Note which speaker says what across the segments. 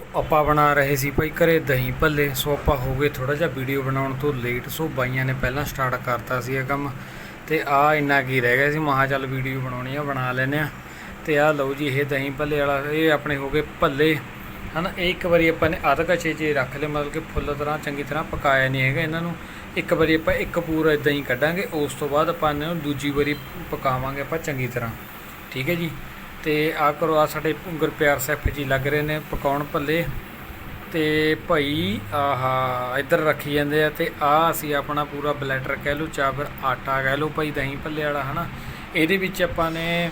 Speaker 1: ਸੋ ਆਪਾਂ ਬਣਾ ਰਹੇ ਸੀ ਭਾਈ ਘਰੇ ਦਹੀਂ ਭੱਲੇ। ਸੋ ਆਪਾਂ ਹੋ ਗਏ ਥੋੜਾ ਜਿਹਾ ਵੀਡੀਓ ਬਣਾਉਣ ਤੋਂ ਲੇਟ ਸੋ ਬਾਈਆਂ ਨੇ ਪਹਿਲਾਂ ਸਟਾਰਟ ਕਰਤਾ ਸੀ ਇਹ ਕੰਮ। ਤੇ ਆ ਇੰਨਾ ਕੀ ਰਹਿ ਗਿਆ ਸੀ। ਮਹਾ ਚੱਲ ਵੀਡੀਓ ਬਣਾਉਣੀ ਆ, ਬਣਾ ਲੈਨੇ ਆ। ਤੇ ਆ ਲਓ ਜੀ, ਇਹ ਦਹੀਂ ਭੱਲੇ ਵਾਲਾ, ਇਹ ਆਪਣੇ ਹੋ ਗਏ ਭੱਲੇ। ਹਨਾ, ਇਹ ਇੱਕ ਵਾਰੀ ਆਪਾਂ ਨੇ ਅੱਧ ਕਚੇ 'ਚ ਰੱਖ ਲਏ। ਮਤਲਬ ਕਿ ਫੁੱਲ ਤਰ੍ਹਾਂ ਚੰਗੀ ਤਰ੍ਹਾਂ ਪਕਾਇਆ ਨਹੀਂ ਹੈਗਾ ਇਹਨਾਂ ਨੂੰ। ਇੱਕ ਵਾਰੀ ਆਪਾਂ ਇੱਕ ਪੂਰਾ ਇਦਾਂ ਹੀ ਕੱਢਾਂਗੇ। ਉਸ ਤੋਂ ਬਾਅਦ ਆਪਾਂ ਇਹਨਾਂ ਨੂੰ ਦੂਜੀ ਵਾਰੀ ਪਕਾਵਾਂਗੇ ਆਪਾਂ ਚੰਗੀ ਤਰ੍ਹਾਂ। ਠੀਕ ਹੈ ਜੀ? ਤੇ ਆ ਕਰੋ, ਆ ਸਾਡੇ ਗੁਰਪਿਆਰ ਸੈਫ ਜੀ ਲੱਗ ਰਹੇ ਨੇ, ਪਕਾਉਣ ਭੱਲੇ। ਤੇ ਭਾਈ ਆਹਾ, ਇੱਧਰ ਰੱਖੀ ਜਾਂਦੇ ਆ ਤੇ ਆ ਅਸੀਂ ਆਪਣਾ ਪੂਰਾ ਬਲੈਟਰ ਕਹਿ ਲਓ ਜਾਂ ਫਿਰ ਆਟਾ ਕਹਿ ਲਓ ਭਾਈ, ਦਹੀਂ ਭੱਲੇ ਵਾਲਾ, ਹਨਾ। ਇਹਦੇ ਵਿੱਚ ਆਪਾਂ ਨੇ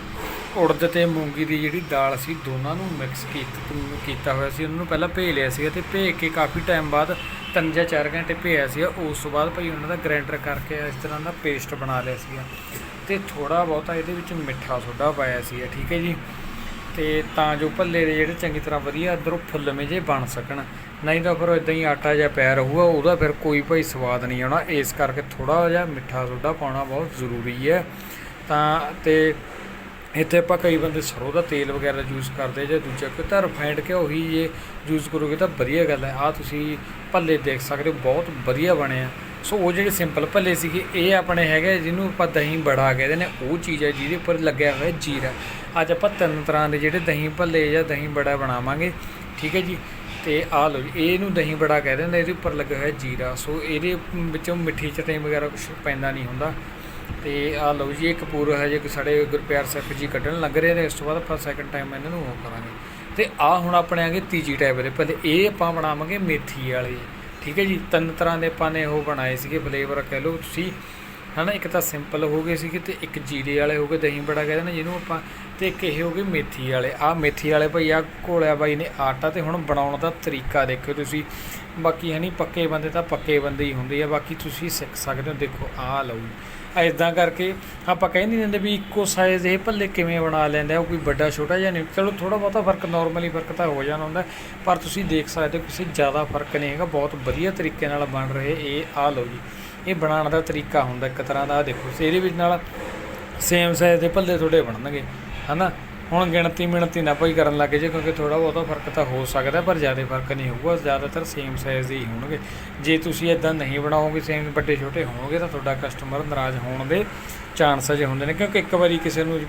Speaker 1: ਉੜਦ ਤੇ ਮੂੰਗੀ ਦੀ ਜਿਹੜੀ ਦਾਲ ਸੀ, ਦੋਨਾਂ ਨੂੰ ਮਿਕਸ ਕੀਤਾ ਹੋਇਆ ਸੀ। ਉਹਨਾਂ ਨੂੰ ਪਹਿਲਾਂ ਭੇ ਲਿਆ ਸੀਗਾ ਤੇ ਭੇ ਕੇ ਕਾਫੀ ਟਾਈਮ ਬਾਅਦ ਤਿੰਨ ਜਾਂ ਚਾਰ ਘੰਟੇ ਭੇਇਆ ਸੀਗਾ। ਉਸ ਤੋਂ ਬਾਅਦ ਭਾਈ ਉਹਨਾਂ ਦਾ ਗ੍ਰਾਈਂਡਰ ਕਰਕੇ ਇਸ ਤਰ੍ਹਾਂ ਦਾ ਪੇਸਟ ਬਣਾ ਲਿਆ ਸੀਗਾ। ਤੇ ਥੋੜਾ ਬਹੁਤਾ ਇਹਦੇ ਵਿੱਚ ਮਿੱਠਾ ਸੋਡਾ ਪਾਇਆ ਸੀ ਠੀਕ ਹੈ ਜੀ? ਤੇ ਤਾਂ ਜੋ ਭੱਲੇ ਦੇ ਜਿਹੜੇ ਚੰਗੀ ਤਰ੍ਹਾਂ ਵਧੀਆ ਅੰਦਰੋਂ ਫੁੱਲਵੇਂ ਜੇ ਬਣ ਸਕਣ। ਨਹੀਂ ਤਾਂ ਫਿਰ ਇਦਾਂ ਹੀ ਆਟਾ ਜਿਹਾ ਪਿਆ ਰਹੂਗਾ, ਉਹਦਾ ਫਿਰ ਕੋਈ ਭਾਈ ਸਵਾਦ ਨਹੀਂ ਆਉਣਾ। ਇਸ ਕਰਕੇ ਥੋੜਾ ਜਿਹਾ ਮਿੱਠਾ ਸੋਡਾ ਪਾਉਣਾ ਬਹੁਤ ਜ਼ਰੂਰੀ ਹੈ। ਤਾਂ ਤੇ ਇੱਥੇ ਆਪਾਂ ਕਈ ਬੰਦੇ ਸਰੋਂ ਦਾ ਤੇਲ ਵਗੈਰਾ ਯੂਜ਼ ਕਰਦੇ ਜਾਂ ਦੂਜਾ ਕੋਈ ਤਾਂ ਰਿਫਾਈਨਡ ਘਿਓ ਹੀ ਜੇ ਯੂਜ਼ ਕਰੋਗੇ ਤਾਂ ਵਧੀਆ ਗੱਲ ਹੈ। ਆ ਤੁਸੀਂ ਭੱਲੇ ਦੇਖ ਸਕਦੇ ਹੋ, ਬਹੁਤ ਵਧੀਆ ਬਣੇ ਆ। ਸੋ ਉਹ ਜਿਹੜੇ ਸਿੰਪਲ ਭੱਲੇ ਸੀਗੇ, ਇਹ ਆਪਣੇ ਹੈਗੇ ਜਿਹਨੂੰ ਆਪਾਂ ਦਹੀਂ ਬੜਾ ਕਹਿੰਦੇ ਨੇ, ਉਹ ਚੀਜ਼ ਹੈ ਜਿਹਦੇ ਉੱਪਰ ਲੱਗਿਆ ਹੋਇਆ ਜੀਰਾ। ਅੱਜ ਆਪਾਂ ਤਿੰਨ ਤਰ੍ਹਾਂ ਦੇ ਜਿਹੜੇ ਦਹੀਂ ਭੱਲੇ ਜਾਂ ਦਹੀਂ ਬੜਾ ਬਣਾਵਾਂਗੇ, ਠੀਕ ਹੈ ਜੀ? ਤੇ ਆ ਲਓ ਜੀ, ਇਹਨੂੰ ਦਹੀਂ ਬੜਾ ਕਹਿੰਦੇ ਨੇ, ਇਹਦੇ ਉੱਪਰ ਲੱਗਿਆ ਹੋਇਆ ਜੀਰਾ। ਸੋ ਇਹਦੇ ਵਿੱਚੋਂ ਮਿੱਠੀ ਚਟਨੀ ਵਗੈਰਾ ਕੁਝ ਪੈਂਦਾ ਨਹੀਂ ਹੁੰਦਾ। ਤੇ ਆ ਲਓ ਜੀ, ਇੱਕ ਪੂਰਾ ਹੈ ਜੇ ਸਾਡੇ ਗੁਰਪਿਆਰ ਸਾਹਿਬ ਜੀ ਕੱਢਣ ਲੱਗ ਰਹੇ ਨੇ, ਇਸ ਤੋਂ ਬਾਅਦ ਆਪਾਂ ਸੈਕੰਡ ਟਾਈਮ ਇਹਨਾਂ ਨੂੰ ਉਹ ਕਰਾਂਗੇ। ਤੇ ਆ ਹੁਣ ਆਪਣੇ ਆਗੇ ਤੀਜੀ ਟਾਈਪ ਦੇ ਪਹਿਲੇ ਇਹ ਆਪਾਂ ਬਣਾਵਾਂਗੇ ਮੇਥੀ ਵਾਲੇ। ਠੀਕ ਹੈ ਜੀ, ਤਿੰਨ ਤਰ੍ਹਾਂ ਦੇ ਆਪਾਂ ਨੇ ਉਹ ਬਣਾਏ ਸੀਗੇ ਫਲੇਵਰ ਕਹਿ ਲਓ ਤੁਸੀਂ। ਹਨਾ, ਇੱਕ ਤਾਂ ਸਿੰਪਲ ਹੋ ਗਏ ਸੀਗੇ ਤੇ ਇੱਕ ਜੀਰੇ ਵਾਲੇ ਹੋ ਗਏ, ਦਹੀਂ ਬੜਾ ਕਹਿੰਦੇ ਨੇ ਜਿਹਨੂੰ ਆਪਾਂ, ਤੇ ਇੱਕ ਇਹ ਹੋ ਗਏ ਮੇਥੀ ਵਾਲੇ। ਆ ਮੇਥੀ ਵਾਲੇ ਭਾਈ ਆ ਘੋਲਿਆ ਬਾਈ ਨੇ ਆਟਾ ਤੇ ਹੁਣ ਬਣਾਉਣ ਦਾ ਤਰੀਕਾ ਦੇਖਿਓ ਤੁਸੀਂ। ਬਾਕੀ ਹਨੀ ਪੱਕੇ ਬੰਦੇ ਤਾਂ ਪੱਕੇ ਬੰਦੇ ਹੀ ਹੁੰਦੇ ਆ, ਬਾਕੀ ਤੁਸੀਂ ਸਿੱਖ ਸਕਦੇ ਹੋ। ਦੇਖੋ ਆ ਲਓ ਐਦਾਂ ਕਰਕੇ ਆਪਾਂ ਕਹਿ ਨਹੀਂ ਦਿੰਦੇ ਵੀ ਇੱਕੋ ਸਾਈਜ਼ ਇਹ ਭੱਲੇ ਕਿਵੇਂ ਬਣਾ ਲੈਂਦੇ ਆ ਕੋਈ ਵੱਡਾ ਛੋਟਾ ਜਿਹਾ ਨਹੀਂ। ਚਲੋ ਥੋੜਾ ਬਹੁਤਾ ਫ਼ਰਕ ਨਾਰਮਲੀ ਫ਼ਰਕ ਤਾਂ ਹੋ ਜਾਣਾ ਹੁੰਦਾ, ਪਰ ਤੁਸੀਂ ਦੇਖ ਸਕਦੇ ਹੋ ਕਿਸੇ ਜ਼ਿਆਦਾ ਫ਼ਰਕ ਨਹੀਂ ਹੈਗਾ, ਬਹੁਤ ਵਧੀਆ ਤਰੀਕੇ ਨਾਲ ਬਣ ਰਹੇ ਇਹ ਆ ਲਓ ਜੀ। ਇਹ ਬਣਾਉਣ ਦਾ ਤਰੀਕਾ ਹੁੰਦਾ ਇੱਕ ਤਰ੍ਹਾਂ ਦਾ ਦੇਖੋ, ਇਹਦੇ ਵਿੱਚ ਨਾਲ ਸੇਮ ਸਾਈਜ਼ ਦੇ ਭੱਲੇ ਤੁਹਾਡੇ ਬਣਨਗੇ, ਹਨਾ? ਹੁਣ ਗਿਣਤੀ ਮਿਣਤੀ ਨਾ ਭਾਈ ਕਰਨ ਲੱਗੇ ਜੇ, ਕਿਉਂਕਿ ਥੋੜਾ ਬਹੁਤਾ ਫ਼ਰਕ ਤਾਂ ਹੋ ਸਕਦਾ, ਪਰ ਜ਼ਿਆਦਾ ਫ਼ਰਕ ਨਹੀਂ ਹੋਊਗਾ, ਜ਼ਿਆਦਾਤਰ ਸੇਮ ਸਾਈਜ਼ ਦੇ ਹੀ ਹੋਣਗੇ। ਜੇ ਤੁਸੀਂ ਇਦਾਂ ਨਹੀਂ ਬਣਾਓਗੇ ਸੇਮ ਵੱਡੇ ਛੋਟੇ ਹੋਣਗੇ, ਤਾਂ ਤੁਹਾਡਾ ਕਸਟਮਰ ਨਾਰਾਜ਼ ਹੋਣ ਦੇ ਚਾਂਸ ਅਜੇ ਹੁੰਦੇ ਨੇ, ਕਿਉਂਕਿ ਇੱਕ ਵਾਰੀ ਕਿਸੇ ਨੂੰ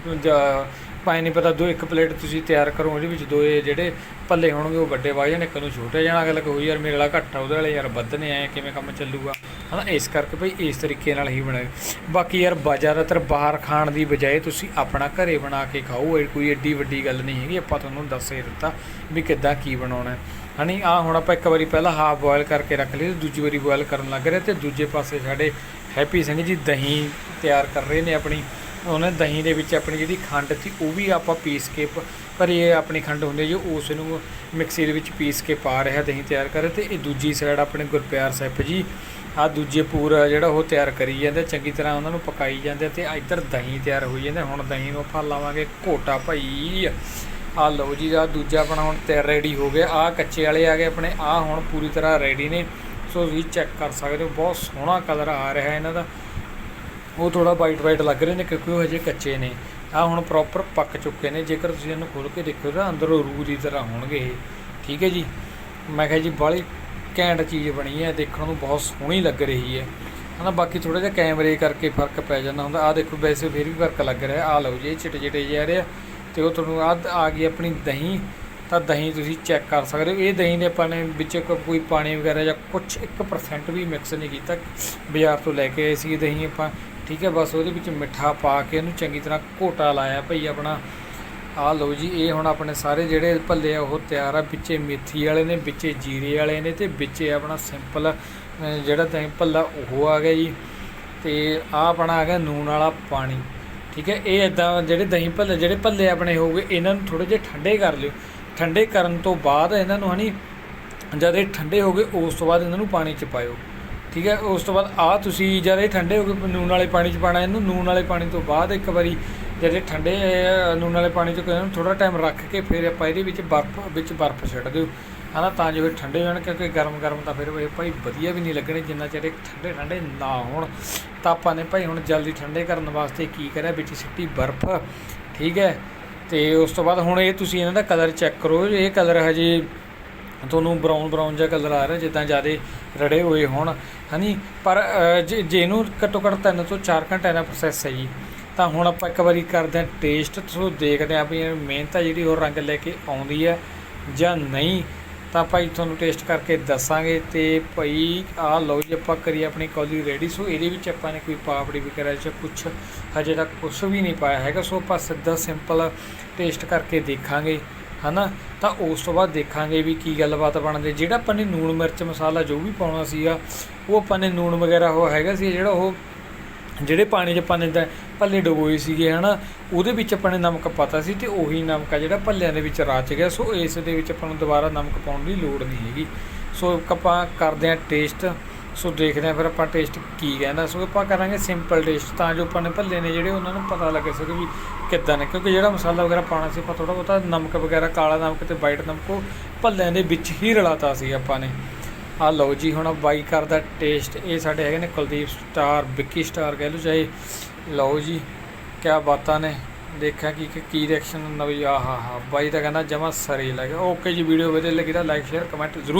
Speaker 1: ਪਾਈ ਨਹੀਂ ਪਤਾ, ਦੋ ਇੱਕ ਪਲੇਟ ਤੁਸੀਂ ਤਿਆਰ ਕਰੋ, ਉਹਦੇ ਵਿੱਚ ਦੋ ਜਿਹੜੇ ਪੱਲੇ ਹੋਣਗੇ, ਉਹ ਵੱਡੇ ਵਾਹ ਜਾਣ, ਇੱਕ ਨੂੰ ਛੋਟੇ ਜਾਣਾ, ਅਗਲਾ ਕੋਈ ਯਾਰ ਮੇਰੇ ਵਾਲਾ ਘੱਟ ਆ, ਉਹਦੇ ਵਾਲੇ ਯਾਰ ਵੱਧ ਨੇ ਆਏ ਕਿਵੇਂ ਕੰਮ ਚੱਲੂਗਾ? ਹਨਾ, ਇਸ ਕਰਕੇ ਭਈ ਇਸ ਤਰੀਕੇ ਨਾਲ ਹੀ ਬਣਾਏ। ਬਾਕੀ ਯਾਰ ਜ਼ਿਆਦਾਤਰ ਬਾਹਰ ਖਾਣ ਦੀ ਬਜਾਏ ਤੁਸੀਂ ਆਪਣਾ ਘਰੇ ਬਣਾ ਕੇ ਖਾਓ, ਇਹ ਕੋਈ ਏਡੀ ਵੱਡੀ ਗੱਲ ਨਹੀਂ ਹੈਗੀ, ਆਪਾਂ ਤੁਹਾਨੂੰ ਦੱਸ ਹੀ ਦਿੱਤਾ ਵੀ ਕਿੱਦਾਂ ਕੀ ਬਣਾਉਣਾ ਹੈ। ਹਣੀ ਆ ਹੁਣ ਆਪਾਂ ਇੱਕ ਵਾਰੀ ਪਹਿਲਾਂ ਹਾਫ ਬੋਇਲ ਕਰਕੇ ਰੱਖ ਲਈ ਦੂਜੀ ਵਾਰੀ ਬੋਇਲ ਕਰਨ ਲੱਗ ਰਹੇ ਤੇ ਦੂਜੇ ਪਾਸੇ ਸਾਡੇ ਹੈਪੀ ਸਿੰਘ ਜੀ ਦਹੀਂ ਤਿਆਰ ਕਰ ਰਹੇ ਨੇ ਆਪਣੀ। ਉਹਨੇ ਦਹੀਂ ਦੇ ਵਿੱਚ ਆਪਣੀ ਜਿਹੜੀ ਖੰਡ ਸੀ, ਉਹ ਵੀ ਆਪਾਂ ਪੀਸ ਕੇ ਪਰ ਇਹ ਆਪਣੀ ਖੰਡ ਹੁੰਦੀ ਜੋ ਉਸ ਨੂੰ ਮਿਕਸੀ ਦੇ ਵਿੱਚ ਪੀਸ ਕੇ ਪਾ ਰਿਹਾ ਦਹੀਂ ਤਿਆਰ ਕਰ ਤੇ ਇਹ ਦੂਜੀ ਸਾਈਡ ਆਪਣੇ ਗੁਰਪਿਆਰ ਸਾਹਿਬ ਜੀ ਆ ਦੂਜੇ ਪੂਰ ਜਿਹੜਾ ਉਹ ਤਿਆਰ ਕਰੀ ਜਾਂਦੇ, ਚੰਗੀ ਤਰ੍ਹਾਂ ਉਹਨਾਂ ਨੂੰ ਪਕਾਈ ਜਾਂਦੇ ਤੇ ਇੱਧਰ ਦਹੀਂ ਤਿਆਰ ਹੋਈ ਜਾਂਦੇ, ਹੁਣ ਦਹੀਂ ਨੂੰ ਆਪਾਂ ਲਾਵਾਂਗੇ ਘੋਟਾ ਭਾਈ। ਆ ਲਓ ਜੀ ਆ ਦੂਜਾ ਆਪਣਾ ਹੁਣ ਤਿਆਰ ਰੈਡੀ ਹੋ ਗਿਆ। ਆ ਕੱਚੇ ਵਾਲੇ ਆ ਗਏ ਆਪਣੇ ਆ ਹੁਣ ਪੂਰੀ ਤਰ੍ਹਾਂ ਰੈਡੀ ਨੇ। ਸੋ ਵੀ ਚੈੱਕ ਕਰ ਸਕਦੇ ਹੋ, ਬਹੁਤ ਸੋਹਣਾ ਕਲਰ ਆ ਰਿਹਾ ਇਹਨਾਂ ਦਾ। ਉਹ ਥੋੜਾ ਵਾਈਟ ਵਾਈਟ ਲੱਗ ਰਹੇ ਨੇ ਕਿਉਂਕਿ ਉਹ ਹਜੇ ਕੱਚੇ ਨੇ। ਆ ਹੁਣ ਪ੍ਰੋਪਰ ਪੱਕ ਚੁੱਕੇ ਨੇ, ਜੇਕਰ ਤੁਸੀਂ ਇਹਨੂੰ ਖੋਲ ਕੇ ਦੇਖੋ ਤਾਂ ਅੰਦਰੋਂ ਰੂਹ ਦੀ ਤਰ੍ਹਾਂ ਹੋਣਗੇ ਇਹ। ਠੀਕ ਹੈ ਜੀ? ਮੈਂ ਕਿਹਾ ਜੀ ਬਾਲੀ ਘੈਂਟ ਚੀਜ਼ ਬਣੀ ਹੈ, ਦੇਖਣ ਨੂੰ ਬਹੁਤ ਸੋਹਣੀ ਲੱਗ ਰਹੀ ਹੈ। ਹਨਾ, ਬਾਕੀ ਥੋੜਾ ਜਿਹਾ ਕੈਮਰੇ ਕਰਕੇ ਫ਼ਰਕ ਪੈ ਜਾਂਦਾ ਹੁੰਦਾ। ਆ ਦੇਖੋ, ਵੈਸੇ ਫਿਰ ਵੀ ਫ਼ਰਕ ਲੱਗ ਰਿਹਾ। ਆ ਲਓ ਜੀ, ਇਹ ਚਿੱਟੇ ਚਿੱਟੇ ਜਿਹੇ ਆ ਰਹੇ ਤੇ ਉਹ ਤੁਹਾਨੂੰ ਆ ਆ ਗਈ ਆਪਣੀ ਦਹੀਂ। ਤਾਂ ਦਹੀਂ ਤੁਸੀਂ ਚੈੱਕ ਕਰ ਸਕਦੇ ਹੋ। ਇਹ ਦਹੀਂ ਦੇ ਆਪਾਂ ਨੇ ਵਿੱਚ ਕੋਈ ਪਾਣੀ ਵਗੈਰਾ ਜਾਂ ਕੁਝ 1% ਵੀ ਮਿਕਸ ਨਹੀਂ ਕੀਤਾ। ਬਾਜ਼ਾਰ ਤੋਂ ਲੈ ਕੇ ਆਏ ਸੀ ਦਹੀਂ ਆਪਾਂ। ਠੀਕ ਹੈ, ਬਸ ਉਹਦੇ ਵਿੱਚ ਮਿੱਠਾ ਪਾ ਕੇ ਇਹਨੂੰ ਚੰਗੀ ਤਰ੍ਹਾਂ ਘੋਟਾ ਲਾਇਆ ਭਈ ਆਪਣਾ ਆਹ ਲਓ ਜੀ, ਇਹ ਹੁਣ ਆਪਣੇ ਸਾਰੇ ਜਿਹੜੇ ਭੱਲੇ ਆ, ਉਹ ਤਿਆਰ ਆ। ਵਿੱਚੇ ਮੇਥੀ ਵਾਲੇ ਨੇ, ਵਿੱਚੇ ਜੀਰੇ ਵਾਲੇ ਨੇ ਤੇ ਵਿੱਚੇ ਆਪਣਾ ਸਿੰਪਲ ਜਿਹੜਾ ਦਹੀਂ ਭੱਲਾ ਉਹ ਆ ਗਿਆ ਜੀ। ਤੇ ਆ ਆਪਣਾ ਆ ਗਿਆ ਨੂਨ ਵਾਲਾ ਪਾਣੀ। ਠੀਕ ਹੈ, ਇਹ ਇਦਾਂ ਜਿਹੜੇ ਦਹੀਂ ਭੱਲੇ, ਜਿਹੜੇ ਭੱਲੇ ਆਪਣੇ ਹੋਗੇ ਇਹਨਾਂ ਨੂੰ ਥੋੜੇ ਜਿਹਾ ਠੰਡੇ ਕਰ ਲਿਓ। ਠੰਡੇ ਕਰਨ ਤੋਂ ਬਾਅਦ ਇਹਨਾਂ ਨੂੰ ਹਨੀ, ਜਦ ਇਹ ਠੰਡੇ ਹੋ ਗਏ, ਉਸ ਤੋਂ ਬਾਅਦ ਇਹਨਾਂ ਨੂੰ ਪਾਣੀ ਚ ਪਾਇਓ। ਠੀਕ ਹੈ, ਉਸ ਤੋਂ ਬਾਅਦ ਆ ਤੁਸੀਂ ਜਦ ਇਹ ਠੰਡੇ ਹੋ ਗਏ ਨੂਨ ਵਾਲੇ ਪਾਣੀ ਚ ਪਾਣਾ ਇਹਨੂੰ ਨੂਨ ਵਾਲੇ ਪਾਣੀ ਤੋਂ ਬਾਅਦ ਇੱਕ ਵਾਰੀ ਜਿਹੜੇ ਠੰਡੇ ਨੂਨ ਵਾਲੇ ਪਾਣੀ ਚ ਇਹਨੂੰ ਥੋੜਾ ਟਾਈਮ ਰੱਖ ਕੇ ਫਿਰ ਆਪਾਂ ਇਹਦੇ ਵਿੱਚ ਬਰਫ਼ ਵਿੱਚ ਬਰਫ਼ ਛੱਡ ਦਿਓ। ਹਨਾ, ਤਾਂ ਜੋ ਇਹ ਠੰਡੇ ਹੋਣ, ਕਿਉਂਕਿ ਗਰਮ ਗਰਮ ਤਾਂ ਫਿਰ ਇਹ ਭਾਈ ਵਧੀਆ ਵੀ ਨਹੀਂ ਲੱਗਣੇ, ਜਿੰਨਾ ਚਿਰ ਇਹ ਠੰਡੇ ਠੰਡੇ ਨਾ ਹੋਣ। ਤਾਂ ਆਪਾਂ ਨੇ ਭਾਈ ਹੁਣ ਜਲਦੀ ਠੰਡੇ ਕਰਨ ਵਾਸਤੇ ਕੀ ਕਰਿਆ, ਵਿੱਚ ਸਿੱਟੀ ਬਰਫ਼, ਠੀਕ ਹੈ? ਤੇ ਉਸ ਤੋਂ ਬਾਅਦ ਹੁਣ ਇਹ ਤੁਸੀਂ ਇਹਨਾਂ ਦਾ ਕਲਰ ਚੈੱਕ ਕਰੋ, ਇਹ ਕਲਰ ਹਜੇ ਤੁਹਾਨੂੰ ਬਰਾਊਨ ਬਰਾਊਨ ਜਿਹਾ ਕਲਰ ਆ ਰਿਹਾ, ਜਿੱਦਾਂ ਜਿਆਦੇ ਰੜੇ ਹੋਏ ਹੋਣ, ਹਨੀ? ਪਰ ਜੇ ਜੇ ਇਹਨੂੰ ਘੱਟੋ ਘੱਟ 3 ਤੋਂ 4 ਘੰਟਿਆਂ ਦਾ ਪ੍ਰੋਸੈਸ ਹੈ ਜੀ। ਤਾਂ ਹੁਣ ਆਪਾਂ ਇੱਕ ਵਾਰੀ ਕਰਦੇ ਹਾਂ ਟੇਸਟ ਸੋ ਦੇਖਦੇ ਹਾਂ ਵੀ ਮਿਹਨਤ ਆ ਜਿਹੜੀ ਉਹ ਰੰਗ ਲੈ ਕੇ ਆਉਂਦੀ ਹੈ ਜਾਂ ਨਹੀਂ। ਤਾਂ ਭਾਈ ਤੁਹਾਨੂੰ ਟੇਸਟ ਕਰਕੇ ਦੱਸਾਂਗੇ ਤੇ ਭਾਈ ਆ ਲਓ ਜੀ, ਆਪਾਂ ਕਰੀ ਆਪਣੀ ਕੌਲੀ ਰੈਡੀ ਸੋ ਇਹਦੇ ਵਿੱਚ ਆਪਾਂ ਨੇ ਕੋਈ ਪਾਪੜੀ ਵਗੈਰਾ ਜਾਂ ਕੁਛ ਹਜੇ ਤੱਕ ਕੁਛ ਵੀ ਨਹੀਂ ਪਾਇਆ ਹੈਗਾ। ਸੋ ਆਪਾਂ ਸਿੱਧਾ ਸਿੰਪਲ ਟੇਸਟ ਕਰਕੇ ਦੇਖਾਂਗੇ, ਹਨਾ? ਤਾਂ ਉਸ ਤੋਂ ਬਾਅਦ ਦੇਖਾਂਗੇ ਵੀ ਕੀ ਗੱਲਬਾਤ ਬਣਦੀ। ਜਿਹੜਾ ਆਪਾਂ ਨੇ ਨੂਣ ਮਿਰਚ ਮਸਾਲਾ ਜੋ ਵੀ ਪਾਉਣਾ ਸੀਗਾ, ਉਹ ਆਪਾਂ ਨੇ ਨੂਣ ਵਗੈਰਾ ਉਹ ਹੈਗਾ ਸੀ ਜਿਹੜਾ ਉਹ, ਜਿਹੜੇ ਪਾਣੀ 'ਚ ਆਪਾਂ ਨੇ ਭੱਲੇ ਡੁਬੋਏ ਸੀਗੇ, ਹਨਾ? ਉਹਦੇ ਵਿੱਚ ਆਪਾਂ ਨੇ ਨਮਕ ਪਾਤਾ ਸੀ ਤੇ ਉਹੀ ਨਮਕ ਆ ਜਿਹੜਾ ਭੱਲਿਆਂ ਦੇ ਵਿੱਚ ਰਚ ਗਿਆ। ਸੋ ਇਸ ਦੇ ਵਿੱਚ ਆਪਾਂ ਨੂੰ ਦੁਬਾਰਾ ਨਮਕ ਪਾਉਣ ਦੀ ਲੋੜ ਨਹੀਂ ਹੈਗੀ। ਸੋ ਆਪਾਂ ਕਰਦੇ ਹਾਂ ਟੇਸਟ। ਸੋ ਦੇਖਦੇ ਹਾਂ ਫਿਰ ਆਪਾਂ ਟੇਸਟ ਕੀ ਕਹਿੰਦਾ। ਸੋ ਆਪਾਂ ਕਰਾਂਗੇ ਸਿੰਪਲ ਟੇਸਟ, ਤਾਂ ਜੋ ਆਪਾਂ ਨੇ ਭੱਲੇ ਨੇ ਜਿਹੜੇ ਉਹਨਾਂ ਨੂੰ ਪਤਾ ਲੱਗੇ ਸਕੇ ਵੀ ਕਿੱਦਾਂ ਨੇ। ਕਿਉਂਕਿ ਜਿਹੜਾ ਮਸਾਲਾ ਵਗੈਰਾ ਪਾਉਣਾ ਸੀ, ਆਪਾਂ ਥੋੜਾ ਬਹੁਤਾ ਨਮਕ ਵਗੈਰਾ, ਕਾਲਾ ਨਮਕ ਤੇ ਵਾਈਟ ਨਮਕ, ਉਹ ਭੱਲਿਆਂ ਦੇ ਵਿੱਚ ਹੀ ਰਲਾਤਾ ਸੀ ਆਪਾਂ ਨੇ। ਆ ਲਓ ਜੀ, ਹੁਣ ਬਾਈ ਕਰਦਾ ਟੇਸਟ। ਇਹ ਸਾਡੇ ਹੈਗੇ ਨੇ ਕੁਲਦੀਪ ਸਟਾਰ ਵਿੱਕੀ ਸਟਾਰ ਕਹਿ ਲਓ, ਚਾਹੇ ਲਓ ਜੀ, ਕਿਆ ਬਾਤਾਂ ਨੇ। ਦੇਖਿਆ ਕਿ ਕੀ- ਕੀ ਰਿਐਕਸ਼ਨ ਨਵੀਂ, ਆਹਾ ਹਾ। ਬਾਈ ਤਾਂ ਕਹਿੰਦਾ ਜਮਾ ਸਰੇ ਲੱਗਾ ਓਕੇ ਜੀ ਵੀਡੀਓ ਵਧੀਆ ਲੱਗੀ ਤਾਂ ਲਾਈਕ ਸ਼ੇਅਰ ਕਮੈਂਟ ਜ਼ਰੂਰ